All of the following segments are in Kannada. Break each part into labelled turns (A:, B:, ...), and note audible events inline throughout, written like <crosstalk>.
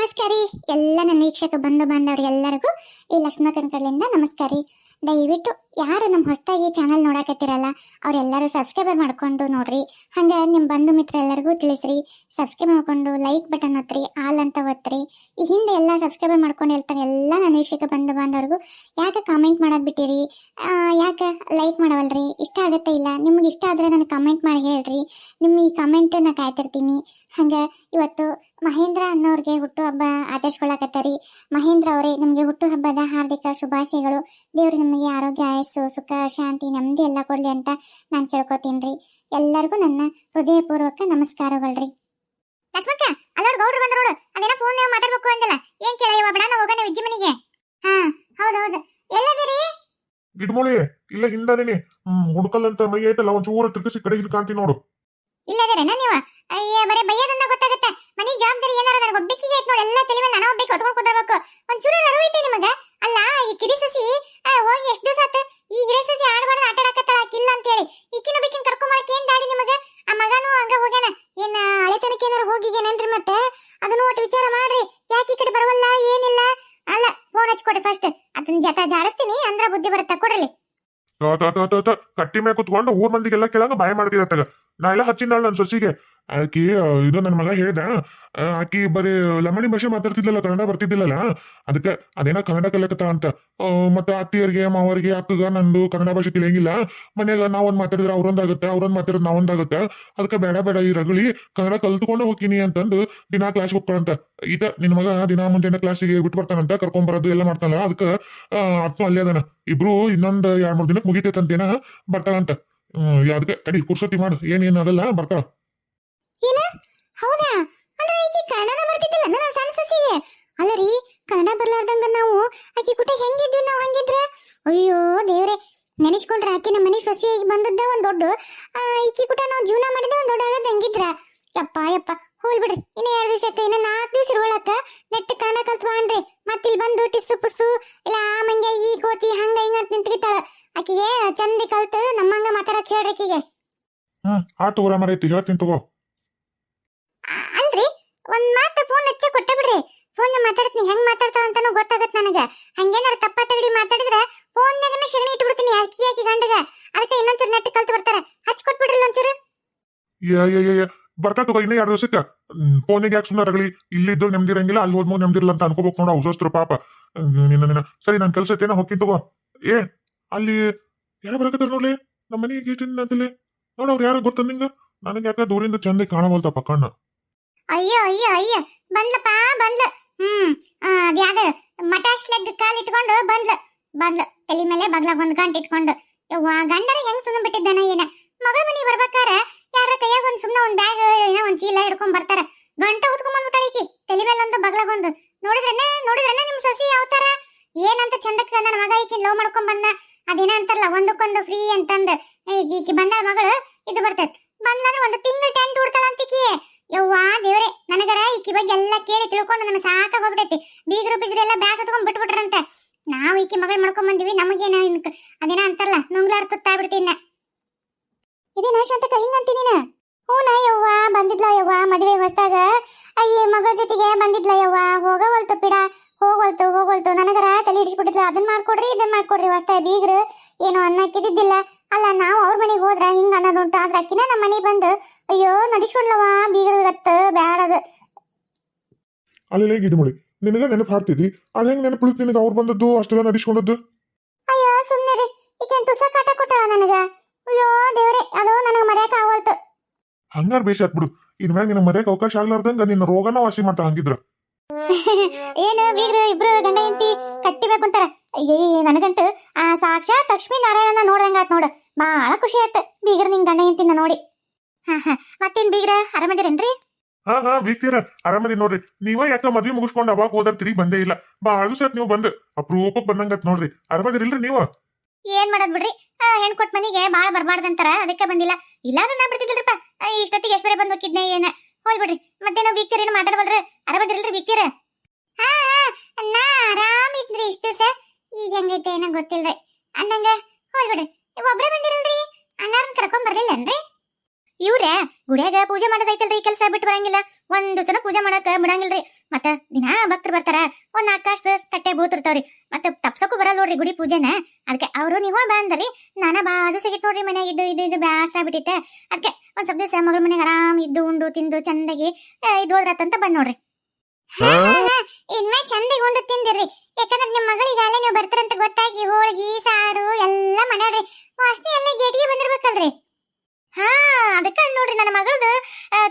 A: ನಮಸ್ಕಾರ ಎಲ್ಲ ನನ್ನ ವೀಕ್ಷಕ ಬಂಧು ಬಾಂಧವರಿಗೆಲ್ಲರಿಗೂ ಈ ಲಕ್ಷ್ಮಕನ್ ಕಡೆಯಿಂದ ನಮಸ್ಕಾರ ದಯವಿಟ್ಟು ಯಾರು ನಮ್ಮ ಹೊಸದಾಗಿ ಚಾನಲ್ ನೋಡಕತ್ತಿರಲ್ಲ, ಅವರೆಲ್ಲರೂ ಸಬ್ಸ್ಕ್ರೈಬರ್ ಮಾಡ್ಕೊಂಡು ನೋಡ್ರಿ. ಹಂಗೆ ನಿಮ್ಮ ಬಂಧು ಮಿತ್ರ ಎಲ್ಲರಿಗೂ ತಿಳಿಸ್ರಿ. ಸಬ್ಸ್ಕ್ರೈಬ್ ಮಾಡ್ಕೊಂಡು ಲೈಕ್ ಬಟನ್ ಒತ್ತಿರಿ, ಆಲ್ ಅಂತ ಒತ್ತಿರಿ. ಈ ಹಿಂದೆ ಎಲ್ಲ ಸಬ್ಸ್ಕ್ರೈಬರ್ ಮಾಡ್ಕೊಂಡು ಹೇಳ್ತಾರೆ ಎಲ್ಲ ನನ್ನ ವೀಕ್ಷಕ ಬಂಧು ಬಾಂಧವರಿಗೂ. ಯಾಕೆ ಕಾಮೆಂಟ್ ಮಾಡೋದು ಬಿಟ್ಟಿರಿ? ಯಾಕೆ ಲೈಕ್ ಮಾಡವಲ್ರಿ? ಇಷ್ಟ ಆಗತ್ತೆ ಇಲ್ಲ? ನಿಮ್ಗೆ ಇಷ್ಟ ಆದರೆ ನನಗೆ ಕಮೆಂಟ್ ಮಾಡಿ ಹೇಳ್ರಿ. ನಿಮ್ಮ ಈ ಕಮೆಂಟ್ ನಾನು ಕಾಯ್ತಿರ್ತೀನಿ. ಹಂಗೆ ಇವತ್ತು ಮಹೇಂದ್ರ ಅನ್ನೋರಿಗೆ ಹುಟ್ಟುಹಬ್ಬ ಆಚರಿಸ್ಕೊಳಕತ್ತಾರಿ. ಮಹೇಂದ್ರ ಅವರೇ, ನಿಮಗೆ ಹುಟ್ಟುಹಬ್ಬದ ಹಾರ್ದಿಕ ಶುಭಾಶಯಗಳು. ದೇವರು ನಿಮಗೆ ಆರೋಗ್ಯ ಆಯಸ್ಸು ಸುಖ ಶಾಂತಿ ನೆಮ್ಮದಿ ಎಲ್ಲ ಕೊಡ್ಲಿ ಅಂತ ನಾನು ಕೇಳ್ಕೊತೀನಿ ರೀ ಎಲ್ಲರಿಗೂ ನನ್ನ ಹೃದಯಪೂರ್ವಕ ನಮಸ್ಕಾರಗಳ್ರಿ. ಲಕ್ಷ್ಮಕ್ಕ ಅಲ್ಲೋಡ್ ಗೌಡ್ರು ಬಂದ್ರು ನೋಡು. ಅದೇನೋ ಫೋನ್ ಮಾತಾಡ್ಬೇಕು ಅಂದಿಲ್ಲ. ಏನ್ ಕೇಳ ಬಿಡ ನಾವು ಹೋಗೋಣ ವಿಜ್ಜಿ ಮನೆಗೆ. ಹಾ ಹೌದು ಹೌದು ಎಲ್ಲದಿರಿ
B: ಗಿಡ್ಮೊಳಿ ಇಲ್ಲ ಹಿಂದಾನೇನೆ ಹ್ಮ್ ಹುಡ್ಕಲ್ಲಂತ ಮೈ ಐತಲ್ಲ ಒಂಚೂರ ತಿರ್ಗಿಸಿ ಕಡೆ ಇದು ಕಾಣ್ತೀನಿ ನೋಡು.
A: ಇಲ್ಲದಿರೇನ ನೀವು? ಅಯ್ಯ ಬರೇ ಬೈಯೋದನ್ನ ಗೊತ್ತಾಗುತ್ತೆ. ಮನೆ ಜವಾಬ್ದಾರಿ ಏನಾರ ನನಗೆ ಒಬ್ಬಿಕ್ಕಿಗೆ ಐತೆ ನೋಡಿ. ಎಲ್ಲ ತಲೆ ಮೇಲೆ ನಾನು ಒಬ್ಬಿಕ್ಕೆ ಹೊತ್ಕೊಂಡು ಕುಂದಿರ್ಬೇಕು. ಒಂಚೂರು ನಡುವೈತೆ ನಿಮಗ? ಅಲ್ಲ ಈ ಕಿರಿ ಸಸಿ ಆ, ಹೋಗಿ ಎಷ್ಟು ದಿವಸ ಆತ ಈ ಹಿರೇ ಸಸಿ ಆಡ್ಬಾರ್ದು ಆಟ ಆಡಕತ್ತಾಳ ಆಕಿಲ್ಲ ಅಂತ ಹೇಳಿ ಈಕಿನ ಬೇಕಿನ ಕರ್ಕೊಂಬರಕ್ಕೆ ಏನ್ ದಾಡಿ ನಿಮಗ ಆ ಮಗನೂ ಹಂಗ ಹೋಗ್ಯಾನ ಏನ್ ಹಳೆತನಕ್ಕೆ ಏನಾರ ಹೋಗಿಗೇನೇನ್ರಿ ಮತ್ತೆ ಅದನ್ನು ಒಟ್ಟು ವಿಚಾರ ಮಾಡ್ರಿ ಯಾಕೆ ಈ ಕಡೆ ಬರವಲ್ಲ ಏನಿಲ್ಲ ಅಲ್ಲ ಫೋನ್ ಹಚ್ಕೊಡ್ರಿ ಫಸ್ಟ್ ಅದನ್ನ ಜತ ಜಾಡಿಸ್ತೀನಿ ಅಂದ್ರ ಬುದ್ಧಿ ಬರುತ್ತೆ ಕೊಡ್ರಿ
B: ತ- ತ- ತ- ತ- ತ- ಕಟ್ಟಿ ಮೇಲೆ ಕುತ್ಕೊಂಡು ಊರ್ ಮಂದಿಗೆಲ್ಲ ಕೇಳಂಗ ಬಾಯ ಮಾಡ್ತಿದ್ದ ನಾ ಎಲ್ಲ ಹಚ್ಚಿನಾಳ ನನ್ನ ಸೊಸಿಗೆ ಆಕಿ ಇದು ನನ್ನ ಮಗ ಹೇಳ್ದ ಆಕಿ ಬರೀ ಲಮಣಿ ಭಾಷೆ ಮಾತಾಡ್ತಿದ್ಲಲ್ಲ, ಕನ್ನಡ ಬರ್ತಿದ್ದಿಲ್ಲಲ್ಲ? ಅದಕ್ಕೆ ಅದೇನೋ ಕನ್ನಡ ಕಲಿಯಕತ್ತಾಳ ಅಂತ. ಮತ್ತೆ ಅತ್ತಿಯರಿಗೆ ಮಾವರಿಗೆ, ಅಕ್ಕಗ ನಂದು ಕನ್ನಡ ಭಾಷೆ ತಿಳಿಯಂಗಿಲ್ಲ. ಮನ್ಯಾಗ ನಾವೊಂದು ಮಾತಾಡಿದ್ರೆ ಅವ್ರೊಂದಾಗುತ್ತೆ, ಅವ್ರೊಂದ್ ಮಾತಾಡಿದ್ರೆ ನಾವೊಂದಾಗುತ್ತೆ. ಅದಕ್ಕೆ ಬೇಡ ಬೇಡ ಈ ರಗಳಿ, ಕನ್ನಡ ಕಲ್ತ್ಕೊಂಡು ಹೋಗ್ತೀನಿ ಅಂತಂದು ದಿನಾ ಕ್ಲಾಸ್ ಹೋಗ್ಕೊಳಂತ. ಈತ ನಿನ್ನ ಮಗ ದಿನಾ ಮುಂಜಾನೆ ಕ್ಲಾಸಿಗೆ ಬಿಟ್ಟು ಬರ್ತಾನಂತ ಕರ್ಕೊಂಬರೋದು ಎಲ್ಲ ಮಾಡ್ತಾನಲ್ಲ, ಅದಕ್ಕೆ ಅಪ್ಪ ಅಲ್ಲೇ ಅದಾನ. ಇಬ್ರು ಇನ್ನೊಂದು ಎರಡು ಮೂರು ದಿನಕ್ಕೆ ಮುಗಿತೈತಂತೇನ ಬರ್ತಾಳಂತ. ಅದಕ್ಕೆ ಕಡಿ, ಪುರ್ಸತಿ ಮಾಡು. ಏನೇನು ಅದಲ್ಲ ಬರ್ತಾಳ.
A: ಏನ? ಹೌದಾ? ಅಂದ್ರೆ ಈಕಿ ಕನ್ನಡ ಬರ್ತಿದ್ದಿಲ್ಲ ನನ್ನ ಸಣ್ಣ ಸೊಸಿಗೆ. ಅಲ್ಲ ರೀ ಕನ್ನಡ ಬರ್ಲಾರ್ದಂಗ ನಾವು ಆಕಿ ಕುಟ ಹೆಂಗಿದ್ವಿ ನಾವು ಹಂಗಿದ್ರೆ? ಅಯ್ಯೋ ದೇವ್ರೆ ನೆನೆಸ್ಕೊಂಡ್ರೆ ಆಕಿ ನಮ್ಮ ಮನೆ ಸೊಸಿ ಬಂದದ್ದ ಒಂದ್ ದೊಡ್ಡ ಆ, ಈಕಿ ಕುಟ ನಾವು ಜೀವನ ಮಾಡಿದ ಒಂದು ದೊಡ್ಡ ಆಗದ ಹಂಗಿದ್ರ? ಯಪ್ಪ ಯಪ್ಪ ಹೋಯ್ ಬಿಡ್ರಿ ಇನ್ನ ಎರಡು ದಿವಸ ಇನ್ನ ನಾಲ್ಕು ದಿವಸ ಇರುವಳಕ ನೆಟ್ಟ ಕನ್ನಡ ಕಲ್ತ್ವಾ ಅನ್ರಿ ಮತ್ ಇಲ್ಲಿ ಬಂದು ಟಿಸ್ಸು ಪುಸ್ಸು ಇಲ್ಲ ಆ ಈ ಕೋತಿ ಹಂಗ ಹಿಂಗ ಅಂತ ನಿಂತ್ಗಿತ್ತಾಳ ಆಕಿಗೆ ಚಂದಿ ಕಲ್ತು ನಮ್ಮಂಗ ಮಾತಾಡಕ್ ಹೇಳ್ರಿ ಆಕಿಗೆ.
B: ಹ್ಮ್ ಊರ ಮರೈತಿ ಹೇಳ್ತೀನಿ ತಗೋ.
A: ಆ- ಒಂದ್ ಮಾತು ಫೋನ್ ಹಚ್ಚಿ ಕೊಟ್ಟ ಬಿಡ್ರಿ. ಫೋನ್ ಮಾತಾಡ್ತೀನಿ ಹೆಂಗ್ ಮಾತಾಡ್ತಾಳ ಅಂತಾನು ಗೊತ್ತಾಗತ್ ನನಗ. ಹಂಗೇನಾರ ತಪ್ಪ ತಗಡಿ ಮಾತಾಡಿದ್ರೆ ಫೋನ್ನಾಗನ ಶಗಣಿ ಇಟ್ಬಿಡ್ತೀನಿ ಅಕ್ಕಿ ಯಾಕಿ ಗಂಡಗ. ಅದಕ್ಕೆ ಇನ್ನೊಂಚೂರು ನೆಟ್ ಕಲ್ತು ಬರ್ತಾರ ಹಚ್ ಕೊಟ್ಬಿಡ್ರಿ ಒಂಚೂರು.
B: ಬರ್ತಾ ತಗೋ ಇನ್ನ ಎರಡು ದಿವಸಕ್ಕ. ಫೋನಿಗೆ ಯಾಕೆ ಸುಮ್ಮನೆ ರಗಳಿ ಇಲ್ಲಿದ್ದು ನೆಮ್ಮದಿರಂಗಿಲ್ಲ ಅಲ್ಲಿ ಹೋದ್ಮೋ ನೆಮ್ಮದಿರಲ್ಲ ಅಂತ ಅನ್ಕೋಬೇಕು ನೋಡ ಅವಸರಸ್ತ್ರ ಪಾಪ. ನಿನ್ನ ಸರಿ, ನನ್ ಕೆಲಸ ಐತೇನ ಹೋಗ್ತೀನಿ ತಗೋ. ಏ, ಅಲ್ಲಿ ಯಾರ ಬರಕತ್ತಾರ ನೋಡ್ಲಿ? ನಮ್ಮ ಮನೆಗೆ ಗೇಟ್ ಅಂತಲೇ. ನೋಡ ಅವ್ರು ಯಾರು ಗೊತ್ತ ನಿಂಗ? ನನಗೆ ಯಾಕೆ ದೂರಿಂದ ಚಂದ ಕಾಣವಲ್ತಪ್ಪ ಕಣ್ಣ.
A: ಅಯ್ಯೋ ಅಯ್ಯೋ ಅಯ್ಯೋ, ಬಂದ್ಲಪ್ಪ, ಬಂದ್ಲ. ಹ್ಮ್ ಅದ್ಯಾದ ಮಟಾಶ್ ಲೆಗ್ ಕಾಲ್ ಇಟ್ಕೊಂಡು ಬಂದ್ಲ. ಬಂದ್ಲ. ತಲೆ ಮೇಲೆ ಬಗ್ಲಾಗ ಒಂದ್ ಗಂಟೆ ಇಟ್ಕೊಂಡು. ಯವ್ವ, ಗಂಡನ ಹೆಂಗ್ ಸುಮ್ಮನೆ ಬಿಟ್ಟಿದ್ದಾನ ಏನ. ಮಗಳ ಮನೆಗೆ ಬರ್ಬೇಕಾರ ಯಾರ ಕೈಯಾಗ ಒಂದ್ ಸುಮ್ನ ಒಂದ್ ಬ್ಯಾಗ್ ಏನೋ ಒಂದ್ ಚೀಲ ಹಿಡ್ಕೊಂಡ್ ಬರ್ತಾರ. ಗಂಟ ಉತ್ಕೊಂಡ್ ಬಂದ್ಬಿಟ್ಟಾಳ ಈಕಿ ತಲೆ ಮೇಲೆ ಒಂದು ಬಗ್ಲಾಗ ಒಂದು. ನೋಡಿದ್ರನೆ ನೋಡಿದ್ರನೆ ನಿಮ್ ಸೊಸಿ ಯಾವತರ ಏನಂತ ಚಂದಕ್ಕೆ ನನ್ನ ಮಗ ಈಕಿ ಲವ್ ಮಾಡ್ಕೊಂಡ್ ಬಂದ ಅದೇನ ಅಂತಾರಲ್ಲ, ಒಂದಕ್ಕೊಂದು ಫ್ರೀ ಅಂತಂದ್. ಈಕಿ ಬಂದಾಳ ಮಗಳು ಇದು ಬರ್ತೈತ್. ಬಂದ್ಲಂದ್ರೆ ಒಂದು ತಿಂಗಳು ಟೆಂಟ್ ಉಡ್ತಾಳ ಅಂತ ಈಕಿ. ಯವ್ವಾ ದೇವ್ರೆ, ನನಗರ ಈಕಿ ಬಗ್ಗೆ ಎಲ್ಲ ಕೇಳಿ ತಿಳ್ಕೊಂಡು ನನಗೆ ಸಾಕಾಗ್ ಹೋಗ್ಬಿಟ್ಟೈತಿ ಬೀಗರು ಬಿಜ್ರು ಬ್ಯಾಸ ತಗೊಂಡ್ ಬಿಟ್ಬಿಟ್ರಂತೆ. ನಾವು ಈಕಿ ಮಗಳು ಮಾಡ್ಕೊಂಡ್ ಬಂದಿವಿ ನಮಗೇನ ಅದೇನ ಅಂತಾರಲ್ಲ, ನುಂಗ್ಲಾರ್ ತುತ್ತಾಗ್ಬಿಡ್ತೀನಿ ಇದೇನ ಶಾಂತಕ ಹಿಂಗಂತಿ ನೀನ? ಹೂನ ಯವ್ವ, ಬಂದಿದ್ಲ ಯವ್ವ ಮದುವೆ ಹೊಸ್ದಾಗ ಅಯ್ಯ ಮಗಳ ಜೊತೆಗೆ ಬಂದಿದ್ಲ ಯವ್ವ? ಹೋಗವಲ್ತು ಪಿಡ. ಹೋಗವಲ್ತು ಹೋಗವಲ್ತು. ನನಗರ ತಲೆ ಹಿಡಿಸ್ಬಿಟ್ಟಿದ್ಲ. ಅದನ್ನ ಮಾಡ್ಕೊಡ್ರಿ ಇದನ್ನ ಮಾಡ್ಕೊಡ್ರಿ ಹೊಸ್ತಾಗ ಬೀಗ್ರು. ಏನು ಅನ್ನಕ್ಕಿದ್ದಿದ್ದಿಲ್ಲ ಅಲ್ಲ ನಾವು ಅವ್ರ ಮನೆಗೆ ಹೋದ್ರ ಹಿಂಗ ಅನ್ನೋದುಂಟು ಆದ್ರ ಅಕ್ಕಿನ ನಮ್ಮ ಮನೆಗೆ ಬಂದು ಅಯ್ಯೋ ನಡಿಸ್ಕೊಂಡ್ಲವ ಬೀಗರಗತ್ತ ಬ್ಯಾಡದ.
B: ಅಲ್ಲೇ ಗಿಡಮುಳಿ ನಿನಗ ನೆನಪು ಹಾಡ್ತಿದ್ದಿ? ಅದ ಹೆಂಗ್ ನೆನಪುಳಿತ್ ನಿನಗ ಅವ್ರು ಬಂದದ್ದು ಅಷ್ಟೆಲ್ಲ ನಡಿಸ್ಕೊಂಡದ್ದು?
A: ಅಯ್ಯೋ ಸುಮ್ಮನೆ ರೀ ಈಕೇನ್ ತುಸ ಕಾಟ ಕೊಟ್ಟಳ ನನಗ. ಅಯ್ಯೋ ದೇವ್ರೆ ಅದು ನನಗೆ ಮರ್ಯಾಕ ಆಗೋಲ್ತು.
B: ಹಂಗಾರ್ ಬೇಷ್ ಆತ್ಬಿಡು ಇನ್ಮ್ಯಾಗ ನಿನ್ನ ಮರ್ಯಾಕ ಅವಕಾಶ ಆಗ್ಲಾರ್ದಂಗ ನಿನ್ನ ರೋಗನ ವಾಸಿ ಮಾಡ್ತಾ ಹಂಗಿದ್ರ <laughs>
A: ಏನು ಬೀಗ್ರು ಇಬ್ರು ಗಂಡ ಹೆಂಡತಿ ಕಟ್ಟಿಬೇಕು ಅಂತಾರ. ಅಯ್ಯೇ ನನಗಂತೂ ಆ ಸಾಕ್ಷಾತ್ ಲಕ್ಷ್ಮೀ ನಾರಾಯಣನ ನೋಡ್ದಂಗಾತ್ ನೋಡು. ಬಾಳ ಖುಷಿ ಆಯ್ತು ಬೀಗ್ರ ನಿನ್ ಗಂಡ ಹೆಂಡತಿನ ನೋಡಿ. ಹಾ ಹಾ. ಮತ್ತೇನ್ ಬೀಗ್ರ? ಆರಾಮದಿರೇನ್ರಿ
B: ಹಾ ಹಾ ಬೀಗ್ತೀರ. ಆರಾಮದಿ ನೋಡ್ರಿ. ನೀವ ಯಾಕ ಮದ್ವಿ ಮುಗಿಸ್ಕೊಂಡು ಅವಾಗ ಹೋದ್ರ ತಿರುಗಿ ಬಂದೇ ಇಲ್ಲ. ಬಾಳ ಸತ್ ನೀವು ಬಂದು ಅಪರೂಪಕ್ ಬಂದಂಗತ್ ನೋಡ್ರಿ. ಆರಾಮದಿರಿಲ್ರಿ ನೀವು?
A: ಏನ್ ಮಾಡೋದ್ ಬಿಡ್ರಿ? ಹೆಣ್ ಕೊಟ್ ಮನಿಗೆ ಬಾಳ ಬರ್ಬಾರ್ದಂತಾರ. ಅದಕ್ಕೆ ಬಂದಿಲ್ಲ. ಇಲ್ಲಾಂದ್ರೆ ನಾ ಬಿಡ್ತಿದ್ದಿಲ್ರಪ್ಪ ಆ, ಇಷ್ಟೊತ್ತಿಗೆ ಎಷ್ಟ್ ಬಂದ್ ಹೋಗಿದ್ನೆ ಏನ? ಹೋಯ್ ಬಿಡ್ರಿ. ಮತ್ತೇನೋ ವೀಕ್ತಿರ ಏನು ಮಾತಾಡವಲ್ರಿ. ಆರಾಮದಿರಲ್ರಿ ಬೀಗ್ತೀರ? ಹಾ ಹಾ, ನಾ ಆರಾಮಿದ್ರಿ ಇಷ್ಟು ದಿವಸ. ಈಗ ಹೆಂಗೈತೆ ಏನೋ ಗೊತ್ತಿಲ್ರಿ ಅಂದಂಗ ಹೋಯ್ ಬಿಡ್ರಿ ನೀವ್ ಒಬ್ರೇ ಬಂದಿರಲ್ರಿ? ಅಣ್ಣಾರನ್ ಕರ್ಕೊಂಡ್ ಬರ್ಲಿಲ್ಲನ್ರಿ? ಇವ್ರೇ, ಗುಡಿಯಾಗ ಪೂಜೆ ಮಾಡೋದೈತಲ್ರಿ ಕೆಲಸ ಬಿಟ್ಟು ಬರಂಗಿಲ್ಲ. ಒಂದು ಸಲ ಪೂಜೆ ಮಾಡಕ್ಕ ಬಿಡಂಗಿಲ್ರಿ. ಮತ್ತ ದಿನಾ ಭಕ್ತರು ಬರ್ತಾರ. ಒಂದ್ ಆಕಾಶ ತಟ್ಟೆ ಬೂತಿರ್ತಾವ್ರಿ ಮತ್ತೆ ತಪ್ಸಕ್ಕೂ ಬರಲ್ಲ ನೋಡ್ರಿ ಗುಡಿ ಪೂಜೆನ. ಅದಕ್ಕೆ ಅವರು ನೀವು ಬಾ ಅಂದ್ರಿ ನಾನ ಬಾ ಅದು ಸಿಗಿತ್ ನೋಡ್ರಿ ಮನ್ಯಾಗ ಇದ್ದು ಇದು ಇದು ಬ್ಯಾಸ್ರ ಬಿಟ್ಟಿತ್ತೆ ಅದಕ್ಕೆ ಒಂದ್ ಸ್ವಲ್ಪ ದಿವಸ ಮಗಳ ಮನೆಗೆ ಆರಾಮ್ ಇದ್ದು, ಉಂಡು, ತಿಂದು, ಚಂದಾಗಿ ಇದು ಹೋದ್ರತ್ತಂತ ಬಂದ್ ನೋಡ್ರಿ. ಇನ್ಮೇ ಚಂದ ಉಂಡು ತಿಂದಿರ್ರಿ. ಯಾಕಂದ್ರೆ ನಿಮ್ಮ ಮಗಳಿಗೆ ಅಲ್ಲೇ ನೀವು ಬರ್ತಾರಂತ ಗೊತ್ತಾಗಿ ಹೋಳಿಗೆ, ಸಾರು, ಎಲ್ಲ ಮಾಡ್ಯಾಡ್ರಿ ವಾಸನೆ ಎಲ್ಲ ಗೇಟಿಗೆ ಬಂದಿರ್ಬೇಕಲ್ರಿ. ಹಾ ಅದಕ್ಕ ನೋಡ್ರಿ ನನ್ನ ಮಗಳದ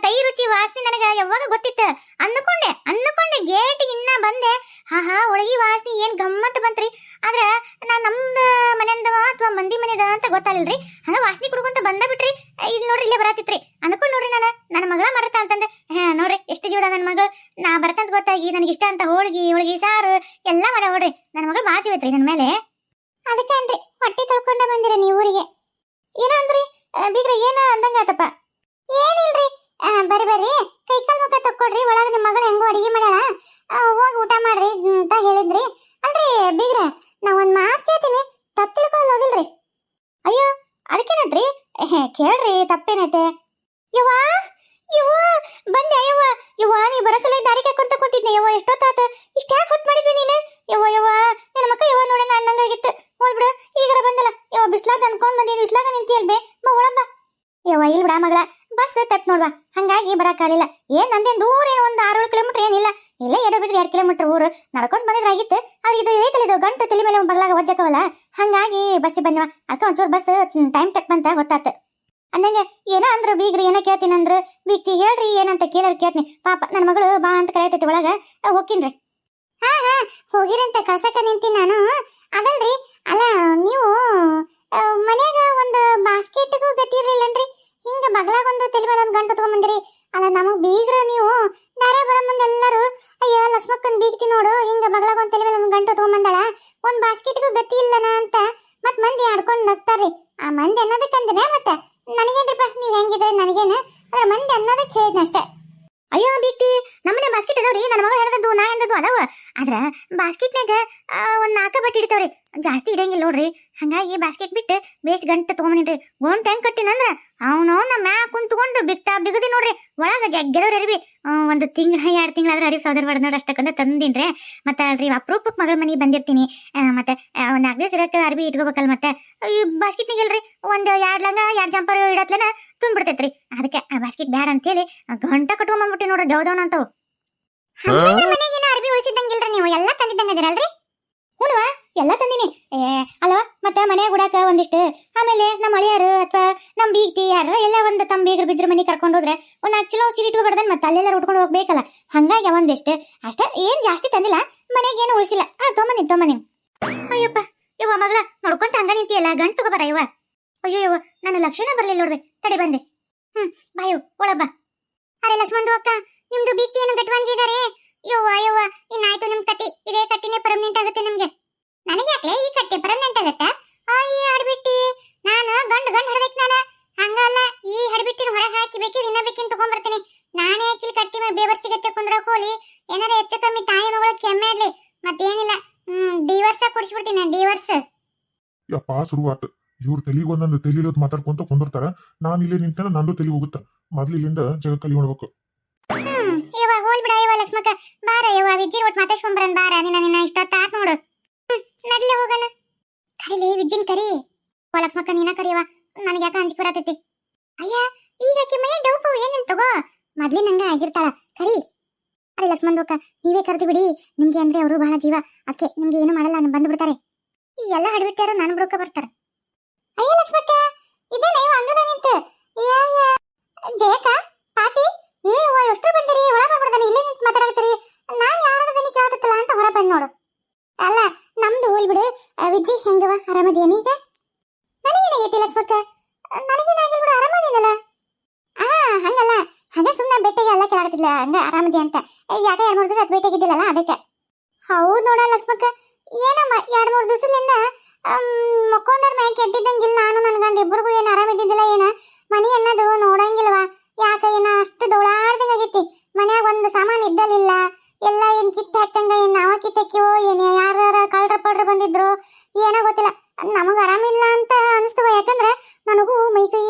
A: ತೈ ರುಚಿ ವಾಸನೆ ನನಗೆ ಯಾವಾಗ ಗೊತ್ತಿತ್ತು. ಅಂದ್ಕೊಂಡೆ ಅಂದ್ಕೊಂಡೆ ಗೇಟಿಗೆ ಇನ್ನ ಬಂದೆ. ಹಾ ಹಾ ಒಳಗಿ ವಾಸನೆ ಏನ್ ಗಮ್ಮತ್ ಬಂತ್ರಿ. ಆದ್ರೆ ನಾ ನಮ್ದ ಮನೆಯಂದವ ಅಥವಾ ಮಂದಿ ಮನೆದ ಅಂತ ಗೊತ್ತಾಗಲ್ರಿ ಹಂಗ ವಾಸನೆ ಕುಡ್ಕೊಂತ ಬಂದ ಬಿಟ್ರಿ. ಇಲ್ಲಿ ನೋಡ್ರಿ ಇಲ್ಲೇ ಬರತ್ತಿತ್ರಿ ಅನ್ಕೊಂಡ್ ನೋಡ್ರಿ ನಾನು, ನನ್ನ ಮಗಳ ಮರತ ಅಂತಂದೆ. ಹಾ, ನೋಡ್ರಿ, ಎಷ್ಟು ಜೀವದ ನನ್ನ ಮಗಳು. ನಾ ಬರ್ತಂತ ಗೊತ್ತಾಗಿ, ನನಗೆ ಇಷ್ಟ ಅಂತ ಹೋಳಿಗೆ, ಹೋಳ್ಗಿ ಸಾರು ಎಲ್ಲ ಮಾಡ ನೋಡ್ರಿ. ನನ್ನ ಮಗಳು ಬಾಜಿ ಹೋಯ್ತ್ರಿ ನನ್ನ ಮೇಲೆ. ಅದಕ್ಕೆ ಅನ್ರಿ ಹೊಟ್ಟೆ ತೊಳ್ಕೊಂಡ ಬಂದಿರ ನೀವು ಊರಿಗೆ? ಏನೋ ಅಂದ್ರಿ? ಬೀಗ್ರ, ಏನ ಅಂದಂಗ ಆತಪ್ಪ? ಏನಿಲ್ರಿ. ಬರಿ ಬರ್ರಿ ಕೈ ಕಾಲ್ ಮುಖ ತಕ್ಕೊಡ್ರಿ, ಒಳಗ ನಿಮ್ಮ ಮಗಳು ಹೆಂಗೋ ಅಡಿಗೆ ಮಾಡ್ಯಾಳ. ಹೋಗಿ ಊಟ ಮಾಡ್ರಿ ಅಂತ ಹೇಳಿದ್ರಿ. ಅಲ್ರಿ, ಬೀಗ್ರ ನಾ ಒಂದ್ ಮಾತು ಕೇಳ್ತೀನಿ. ತಪ್ಪು ತಿಳ್ಕೊಳ್ಳೋದಿಲ್ರಿ ಅಯ್ಯೋ, ಅದಕ್ಕೇನತ್ರಿ? ಕೇಳ್ರಿ, ತಪ್ಪೇನೈತೆ? ಯವ್ವ! ಯವ್ವ, ಬಂದೆ, ಯವ್ವ. ಯವ್ವ, ನೀ ಬರಸಲ ದಾರಿ ಕಾಕೊಂತ ಕುಂತಿದ್ನೆ, ಯವ್ವ. ಎಷ್ಟೊತ್ತಾತ? ಇಷ್ಟ ಯಾಕೆ ಹೊತ್ತು ಮಾಡಿದ್ವಿ ನೀನು? ಯವ್ವ ಯವ್ವ. ನನ್ನ ಮಕ್ಕ ಯವ್ವ ನಾನು ಅನ್ನಂಗಾಗಿತ್ತು ಹೋಗ್ಬಿಡು ಈಗರ ಬಂದಲ್ಲ. ಯವ್ವ ಬಿಸ್ಲಾಗ ಅನ್ಕೊಂಡ್ ಬಂದಿನಿ. ಬಿಸ್ಲಾಗ ನಿಂತಿಯಲ್ಬೇ ಬಾ. ಒಳಂಬ ಯವ್ವ ಬಿಡ ಮಗಳ. ಬಸ್ ತಪ್ಪು ನೋಡ್ವಾ. ಹಂಗಾಗಿ ಬರಕ್ಕಾಗಲಿಲ್ಲ ಏನ್ ನಂದೇನ್ ದೂರ ಏನು ಒಂದು ಆರೇಳು ಕಿಲೋಮೀಟರ್ ಏನಿಲ್ಲ. ಇಲ್ಲೇ ಎರಡು ಬಿದ್ರೆ ಎರಡು ಕಿಲೋಮೀಟರ್ ಊರು. ನಡ್ಕೊಂಡ್ ಬಂದಿದ್ರಾಗಿತ್ತು. ಆದ್ರೆ ಇದು ಐತಲ್ಲ ಇದು? ಗಂಟು ತಲೆ ಮೇಲೆ ಬಗ್ಲಾಗ ಒಜ್ಜಕವಲ್ಲ? ಹಂಗಾಗಿ ಬಸ್ಸಿಗೆ ಬಂದ್ವ ಅದಕ್ಕೆ ಒಂಚೂರು ಬಸ್ ಟೈಮ್ ತಕ್ಕಂತ ಗೊತ್ತಾತು. ಅಂದಂಗೆ ಏನೋ ಅಂದ್ರು ಬೀಗ್ರಿ ಏನ ಕೇಳ್ತೀನಿ ಅಂದ್ರು. ಬೀಗ್ತಿ ಹೇಳ್ರಿ ಏನಂತ ಕೇಳರ್ ಕೇಳ್ತೀನಿ. ಪಾಪ ನನ್ನ ಮಗಳು ಬಾ ಅಂತ ಕರೆಯತೈತಿ ಒಳಗ ಅಹ್, ಹೋಗ್ತೀನ್ರಿ ಹಾ ಹಾ ಹೋಗಿರಂತ ಕಳ್ಸಕ ನಿಂತೀನಿ ನಾನು. ಅದಲ್ರಿ ಅಲ್ಲ ನೀವು ಅಹ್, ಮನ್ಯಾಗ ಒಂದು ಬಾಸ್ಕೆಟ್ಗೂ ಗತಿ ಇರ್ಲಿಲ್ಲನ್ರಿ ಹಿಂಗ ಬಗ್ಲಾಗ ಒಂದು ತಲೆ ಮೇಲೆ ಒಂದು ಗಂಟು ತಗೊಂಬಂದಿರಿ ಅಲ್ಲ ನಮಗ್ ಬೀಗ್ರ ನೀವು ದಾರೆ ಬರೋ ಮುಂದೆ ಎಲ್ಲರೂ ಅಯ್ಯೋ ಲಕ್ಷ್ಮಕ್ಕನ್ ಬೀಗ್ತಿ ನೋಡು ಹಿಂಗ ಬಗ್ಲಾಗ ಒಂದು ತಲೆ ಮೇಲೆ ಒಂದು ಗಂಟು ತಗೊಂಬಂದಾಳ ಒಂದ್ ಬಾಸ್ಕೆಟ್ಗೂ ಗತಿ ಇಲ್ಲನ ಅಂತ ಮತ್ ಮಂದಿ ಆಡ್ಕೊಂಡು ನಗ್ತಾರ್ರಿ ಆ ಮಂದಿ ಅನ್ನೋದಕ್ಕಂದ್ರೆ ಮತ್ತೆ ನನಗೇನ್ರಿಪ್ಪ ನೀವ್ ಹೆಂಗಿದ್ರೆ ನನಗೇನ ಅದ್ರ ಮಂದಿ ಅನ್ನೋದಕ್ಕೆ ಹೇಳಿದ್ನ ಅಷ್ಟೇ. ಅಯ್ಯೋ ಬಿಟ್ಟಿ ನಮ್ಮನೆ ಬಾಸ್ಕೆಟ್ ಅದಾವ್ರಿ. ನನ್ನ ಮಗಳು ಹೇಳ್ದದ್ದು, ನಾ ಹೇಳ್ದದ್ದು ಅದಾವ. ಆದ್ರ ಬಾಸ್ಕೆಟ್ನಾಗ ಒಂದ್ ನಾಕ ಬಟ್ಟಿ ಇಡ್ತಾವ್ರಿ ಜಾಸ್ತಿ ಇರಂಗಿಲ್ಲ ನೋಡ್ರಿ. ಹಂಗಾಗಿ ಬಾಸ್ಕೆಟ್ ಬಿಟ್ಟು ಬೇಸ್ ಗಂಟೆ ತಗೊಂಬಂದಿನ್ರಿ ಗೋಂಟ್ ಹೆಂಗ್ ಕಟ್ಟಿನಂದ್ರ ಅವನು ನಮ್ಮ ಮ್ಯಾಗ ಕುಂತ್ಕೊಂಡು ಬಿತ್ತ ಬಿಗದಿ ನೋಡ್ರಿ. ಒಳಗ ಜಗ್ಗೆದವ್ರ ಅರಿವಿ. ಒಂದು ತಿಂಗಳ ಎರಡು ತಿಂಗಳಾದ್ರೆ ಅರಿವಿ ಸೌದರ್ ಬಡ್ದ ನೋಡ್ರಿ ಅಷ್ಟಕ್ಕಂದ ತಂದಿನ್ರಿ ಮತ್ತೆ ಅಲ್ರಿ ಅಪ್ರೂಪಕ್ಕೆ ಮಗಳ ಮನೆಗೆ ಬಂದಿರ್ತೀನಿ. ಮತ್ತೆ ನಾಲ್ಕು ದಿವಸ ಇರಕ್ಕೆ ಅರ್ಬಿ ಇಟ್ಕೋಬೇಕಲ್ಲ ಮತ್ತೆ. ಈ ಬಾಸ್ಕೆಟ್ನಾಗ ಇಲ್ರಿ ಒಂದು ಎರಡ್ ಲಂಗ ಎರಡ್ ಜಂಪರ್ ಇಡತ್ಲೇನ ತುಂಬಿಡ್ತೈತ್ರಿ. ಅದಕ್ಕೆ ಆ ಬಾಸ್ಕೆಟ್ ಬ್ಯಾಡ ಅಂತೇಳಿ ಗಂಟ ಕಟ್ಕೊಂಬಂದ್ಬಿಟ್ಟು ನೋಡ್ರಿ. ದೇವ್ದವನ ಅಂತವು. ಅರ್ಬಿ ಉಳಿಸಿದಂಗಿಲ್ರಿ ನೀವು. ಎಲ್ಲ ತಂದಿದ್ದಂಗೆ ಅದಿರಲ್ರಿ? ಹ್ಞೂನವ ಎಲ್ಲ ತಂದಿನಿ. ಏ ಅಲ್ವಾ ಮತ್ತೆ ಮನ್ಯಾಗ ಗುಡಾಕ ಒಂದಿಷ್ಟು? ಆಮೇಲೆ ನಮ್ಮ ಅಳಿಯಾರು ಅಥವಾ ನಮ್ಮ ಬೀಗ್ತಿ ಯಾರು ಎಲ್ಲ ಒಂದು ತಮ್ಮ ಬೀಗ್ರ ಬಿದ್ರ ಮನೆ ಕರ್ಕೊಂಡು ಹೋದ್ರೆ ಒಂದ್ ನಾಲ್ಕು ಚಲೋ ಸೀರೆ ಇಟ್ಕೊಬಾರ್ದನ್ ಮತ್ತೆ ಅಲ್ಲೆಲ್ಲ ಉಟ್ಕೊಂಡು ಹೋಗ್ಬೇಕಲ್ಲ. ಹಂಗಾಗಿ ಒಂದಿಷ್ಟು ಅಷ್ಟೇ, ಏನು ಜಾಸ್ತಿ ತಂದಿಲ್ಲ. ಮನೆಗೆ ಏನು ಉಳಿಸಿಲ್ಲ. ಆ ತೊಂಬನಿ ತೊಂಬನಿ ಅಯ್ಯಪ್ಪ, ಯವ್ವ ಮಗಳ, ನೋಡ್ಕೊಂತ ಹಂಗ ನಿಂತಿಯಲ್ಲ, ಗಂಟು ತಗೋಬಾರ ಯವ್ವ. ಅಯ್ಯೋ, ಯವ್ವ, ನನ್ನ ಲಕ್ಷಣ ಬರಲಿಲ್ಲ ನೋಡ್ರಿ ತಡಿ ಬಂದೆ. ಹ್ಮ್, ಬಾಯು ಒಳಬ್ಬ ಅರೆ ಲಕ್ಷ್ಮಂದು ಅಕ್ಕ, ನಿಮ್ದು ಬೀಗ್ತಿ ಏನು ಗಟ್ವಾನ್ಗಿದ್ದಾರೆ ಯವ್ವ ಯವ್ವ, ಇನ್ನಾಯ್ತು ಕಟ್ಟಿ ಇದೇ ಕಟ್ಟಿನೇ ಪರ್ಮನೆಂಟ್ ಆಗುತ್ತೆ ನಿಮ್ಗೆ ನನಗೆ ಯಾಕೆ ಈ ಕಟ್ಟಿ ಪರ್ಮನೆಂಟ್ ಆಗುತ್ತೆ ಅಯ್ಯ ಹಡ್ಬಿಟ್ಟಿ ನಾನು ಗಂಡ್ ಗಂಡ್ ಹಡ್ಬೇಕು ನಾನು ಹಂಗಲ್ಲ ಈ ಹಡ್ಬಿಟ್ಟಿನ ಹೊರಗೆ ಹಾಕಿ ಬೇಕಿದ್ರೆ ಇನ್ನ ಬೇಕಿನ್ ತಗೊಂಡ್ಬರ್ತೀನಿ ನಾನೇ ಯಾಕೆ ಕಟ್ಟಿ ಮೇಲೆ ಬೇವರ್ಸಿಗತ್ತೆ ಕುಂದ್ರ ಕೋಲಿ ಏನಾರ ಹೆಚ್ಚು ಕಮ್ಮಿ ತಾಯಿ ಮಗಳು ಕೆಮ್ಮಾಡ್ಲಿ ಮತ್ತೇನಿಲ್ಲ ಹ್ಮ್ ಡಿವರ್ಸ ಕೊಡಿಸ್ಬಿಡ್ತೀನಿ ಡಿವರ್ಸ್
B: ಯಪ್ಪ ಶುರುವಾತು ಇವ್ರು ತಲೆಗೆ ಒಂದೊಂದು ತಲೆಲೋದ್ ಮಾತಾಡ್ಕೊಂತ ಕುಂದಿರ್ತಾರ. ನಾನು ಇಲ್ಲೇ ನಿಂತ ನಂದು ತಲೆ ಹೋಗುತ್ತ. ಮೊದ್ಲು ಇಲ್ಲಿಂದ ಜಗ ಕಲಿ ಹೊಡ್ಬೇಕು.
A: ಯವ್ವ, ಹೋಲ್ ಬಿಡ ಯವ್ವ ಲಕ್ಷ್ಮಕ್ಕ. ಬಾರ ಯವ್ವ, ವಿಜ್ಜಿನ ಒಟ್ಟು ಮಾತಾಡ್ಸ್ಕೊಂಬರನ್ ಬಾರ. ನಿನ್ನ ನಿನ್ನ ಇಷ್ಟ ತಾತ್ ನೋಡು. ನಡ್ಲಿ ಹೋಗೋಣ. ಕರಿಲಿ, ವಿಜ್ಜಿನ್ ಕರಿ. ಓ ಲಕ್ಷ್ಮಕ್ಕ, ನೀನ ಕರಿಯವ ನನಗೆ ಯಾಕೆ ಅಂಜಿಕೆ ಬರತೈತಿ. ಅಯ್ಯ, ಈಗ ಆಕಿ ಮೈ ಡೌಪು ಏನಿಲ್ಲ ತಗೋ. ಮೊದ್ಲೇ ನಂಗೆ ಆಗಿರ್ತಾಳ. ಕರಿ. ಅರೆ ಲಕ್ಷ್ಮಂದೋಕ ನೀವೇ ಕರೆದು ಬಿಡಿ. ನಿಮ್ಗೆ ಅಂದ್ರೆ ಅವರು ಬಹಳ ಜೀವ. ಅದಕ್ಕೆ ನಿಮ್ಗೆ ಏನು ಮಾಡಲ್ಲ, ಬಂದು ಬಿಡ್ತಾರೆ. ಈ ಎಲ್ಲ ಹಡ್ಬಿಟ್ಟಾರ ನಾನು ಬುಡಕ ಬರ್ತಾರ. ಅಯ್ಯ ಲಕ್ಷ್ಮಕ್ಕ ಇದೇ ನೀವು ಅಂಗದ ನಿಂತ? ಜಯಕ ಪಾಟಿ, ಏ, ಓ ಎಷ್ಟು ಬಂದಿರಿ? ಒಳ ಬರ್ಬಿಡ್ದಾನೆ, ಇಲ್ಲೇ ನಿಂತು ಮಾತಾಡಕತ್ತೀರಿ. ನಾನ್ ಯಾರದನಿ ಕೇಳತ್ತಲ್ಲ ಅಂತ ಹೊರ ಬಂದ್ ನೋಡು. ಅಲ್ಲ, ನಮ್ದು ಹೋಲ್ ಬಿಡು. ವಿಜ್ಜಿ ಹೆಂಗವ ಆರಾಮದೇನಿ ಈಗ? ನನಗೇನಾಗೈತಿ ಲಕ್ಷ್ಮಕ್ಕ? ನನಗೇನಾಗಿಲ್ಲ ಬಿಡು, ಆರಾಮದೇನಲ್ಲ. ಆ, ಹಂಗಲ್ಲ. ಹಂಗ ಸುಮ್ಮನೆ ಬೆಟ್ಟಿಗೆ ಎಲ್ಲ ಕೇಳಾಕತ್ತಿಲ್ಲ ಹಂಗ ಆರಾಮದಿ ಅಂತ. ಯಾಕೆ, ಎರಡು ಮೂರು ದಿವಸ ಭೇಟಿಯಾಗಿದ್ದಿಲ್ಲಲ್ಲ ಅದಕ್ಕೆ. ಹೌದು ನೋಡ ಲಕ್ಷ್ಮಕ್ಕ. ಏನಮ್ಮ, ಎರಡು ಮೂರು ದಿವಸದಿಂದ ಮಕ್ಕೊಂಡವ್ರ ಮ್ಯಾಗ ಕೆಟ್ಟಿದ್ದಂಗಿಲ್ಲ. ನಾನು ನನ್ನ ಗಂಡ ಇಬ್ಬರಿಗೂ ಏನು ಆರಾಮಿದ್ದಿದ್ದಿಲ್ಲ ಏನ? ಮನಿ ಅನ್ನೋದು ನೋಡಂಗಿಲ್ವಾ? ಯಾಕ ಏನ ಅಷ್ಟು ದೌಳಾಡ್ದಂಗ ಆಗೈತಿ? ಮನ್ಯಾಗ ಒಂದು ಸಾಮಾನು ಇದ್ದಲಿಲ್ಲ ಎಲ್ಲ ಏನ್ ಕಿತ್ತ ಹಾಕ್ತಂಗ ಏನ್ ನಾವ ಕಿತ್ತಕ್ಕಿವೋ ಏನ ಯಾರ ಕಳ್ರ ಪಡ್ರ ಬಂದಿದ್ರು, ಏನೋ ಗೊತ್ತಿಲ್ಲ. ನಮಗ ಆರಾಮಿಲ್ಲ ಅಂತ ಅನಿಸ್ತವ. ಯಾಕಂದ್ರೆ ನನಗೂ ಮೈ ಕೈ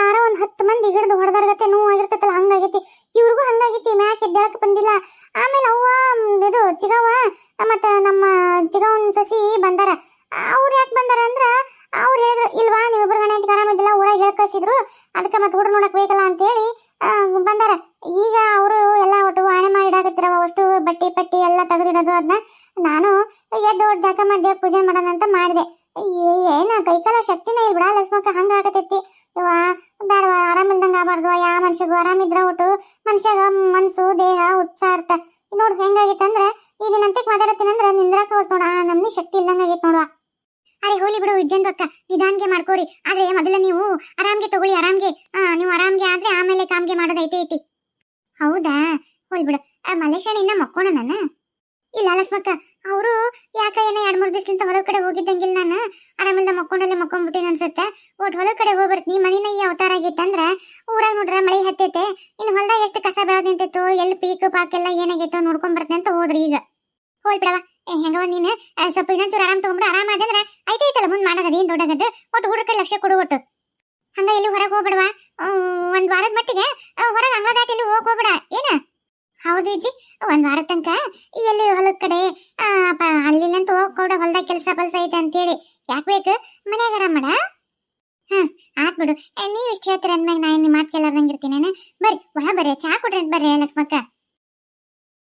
A: ಯಾರೋ ಒಂದ್ ಹತ್ತು ಮಂದಿ ಹಿಡಿದು ಹೊಡೆದಾರ್ಗತ್ತೆ, ನೋವು ಆಗಿರ್ತೈತಲ್ಲ, ಹಂಗಾಗೈತಿ. ಇವ್ರಿಗೂ ಹಂಗಾಗೈತಿ, ಮ್ಯಾಕ್ ಎದ್ದೇಳಕ್ ಬಂದಿಲ್ಲ. ಆಮೇಲೆ ಅವ್ವ ಇದು ಚಿಗವ್ವ, ಮತ್ತ ನಮ್ಮ ಚಿಗವನ್ ಸಸಿ ಬಂದಾರ. ಅವ್ರು ಯಾಕೆ ಬಂದಾರ ಅಂದ್ರ, ಅವ್ರು ಹೇಳಿದ್ರು, ಇಲ್ವಾ, ನೀವಿಬ್ರು ಗಣ ಅಂತ ಆರಾಮಿದ್ದಿಲ್ಲ, ಊರಾಗ ಹೇಳ್ ಕಳ್ಸಿದ್ರು ಅದಕ್ಕೆ ಮತ್ತೆ ಹುಡುಗ ನೋಡಕ್ ಬೇಕಲ್ಲ ಅಂತೇಳಿ ಬಂದಾರ. ಈಗ ಅವರು ಎಲ್ಲ ಒಟ್ಟು ವಾಣೆ ಮಾಡಿಡಾಕತ್ತಿರವ ಅಷ್ಟು ಬಟ್ಟಿ ಪಟ್ಟಿ ಎಲ್ಲ ತೆಗೆದಿಡೋದು ಅದನ್ನ ನಾನು ಎದ್ದು ಜಾಕ ಮಾಡಿ ಪೂಜೆ ಮಾಡೋಣ ಅಂತ ಮಾಡಿದೆ. ಏನ, ಕೈಕಾಲ ಶಕ್ತಿನೇ ಇಲ್ಲ ಬಿಡ ಲಕ್ಷ್ಮಕ್ಕ ಹಂಗ ಆಗತೈತಿ ಇವ ಬೇಡವ ಆರಾಮಿಲ್ದಂಗ ಆಗಬಾರ್ದು ಯಾವ ಮನುಷ್ಯಗೂ ಆರಾಮಿದ್ರ ಒಟ್ಟು ಮನುಷ್ಯಾಗ ಮನಸ್ಸು ದೇಹ, ಉತ್ಸಾಹ ಇರ್ತ. ನೋಡ್ ಹೆಂಗಾಗೈತಂದ್ರ ಈಗ ನಂತಿಕ್ ಮಾತಾಡತ್ತೀನಂದ್ರ ನಿಂದ್ರಾಕ ಹೋಸ್ ನೋಡ, ಆ ಶಕ್ತಿ ಇಲ್ದಂಗ ಆಗೈತ್ ನೋಡುವ. ಅರೆ, ಹೋಲಿ ಬಿಡು ಇಜ್ಜಂದು ಅಕ್ಕ, ನಿಧಾನ್ಗೆ ಮಾಡ್ಕೋರಿ. ಆದ್ರೆ ಮೊದಲ ನೀವು ಆರಾಮ್ಗೆ ತಗೊಳ್ಳಿ, ಆರಾಮ್ಗೆ. ಆ, ನೀವು ಆರಾಮ್ಗೆ ಆದ್ರೆ ಆಮೇಲೆ ಕಾಮ್ಗೆ ಮಾಡೋದೈತೆ ಐತಿ ಹೌದಾ? ಹೋಲ್ ಬಿಡು. ಇನ್ನ ಮಕ್ಕೋಣ ನಾನು? ಇಲ್ಲ ಲಕ್ಷ್ಮಕ್ಕ ಅವರು ಯಾಕ ಏನೋ ಎರಡ್ ಮೂರ್ ದಿವಸ ಹೊರಗಡೆ ಹೋಗಿದ್ದಂಗಿಲ್ಲ. ಮಕ್ಕೊಂಡ್ಬಿಟ್ಟಿನ ಅನ್ಸುತ್ತೆ? ಒಟ್ ಹೊಲದ ಕಡೆ ಹೋಗಿ ಬರ್ತೀನಿ ಮನಿನ ಅವತಾರ ಆಗಿತ್ತಂದ್ರ ಊರಾಗ ನೋಡ್ರ ಮಳಿ ಹತ್ತೈತೆ. ಇನ್ನು ಹೊಲ್ದಾಗ ಎಷ್ಟು ಕಸ ಬೆಳೆದ್ ನಿಂತೈತೋ ಎಲ್ಲಿ ಪೀಕ್ ಪಾಕ್ ಎಲ್ಲ ಏನಾಗೈತೋ ಅಂತ ಹೋದ್ರಿ ಈಗ. ಹೋಲ್ ಬಿಡವ ಹೆಂಗವ ನೀನು? ಸ್ವಲ್ಪ ಇನ್ನೊಂಚೂರು ಆರಾಮ್ ತಗೊಂಡ್ಬಿಡು ಆರಾಮ ಐತೆ ಐತೈತಲ್ಲ ಮುಂದ್ ಮಾಡೋದು ಏನ್ ದೊಡ್ಡಗದ್ದು? ಒಟ್ಟು ಹುಡುಕ ಲಕ್ಷ ಕೊಡು ಒಟ್ಟು. ಹಂಗ ಎಲ್ಲಿ ಹೊರಗೆ ಹೋಗ್ಬಿಡವಾ? ಒಂದ್ ವಾರದ ಮಟ್ಟಿಗೆ ಹೊರಗೆ ಅಂಗಳ ಎಲ್ಲಿ ಹೋಗ್ ಹೋಗ್ಬಿಡ. ಏನ? ಹೌದು ಅಜ್ಜಿ, ಒಂದ್ ವಾರ ತನಕ ಎಲ್ಲಿ ಹೊಲದ ಕಡೆ ಅಲ್ಲಿಲ್ಲಂತ ಹೋಗ್ಕೊಡ, ಹೊಲ್ದಾಗ ಕೆಲಸ ಬಲ್ಸ ಐತೆ ಅಂತೇಳಿ. ಯಾಕೆ ಬೇಕು? ಮನ್ಯಾಗ ಮಾಡ? ಹ್ಮ್, ಆತ್ ಬಿಡು. ನೀವ್ ಇಷ್ಟ ಹೇಳ್ತೀರ ಅಂದ್ಮೇಲೆ ನಾ ನಿಮ್ಮ ಮಾತು ಕೇಳಾರ್ದಂಗಿರ್ತೀನಿ ಬರ್ರಿ ಒಳ ಬರ್ರಿ, ಚಾ ಕೊಡ್ರಿ ಬರ್ರಿ ಲಕ್ಷ್ಮಕ್ಕ.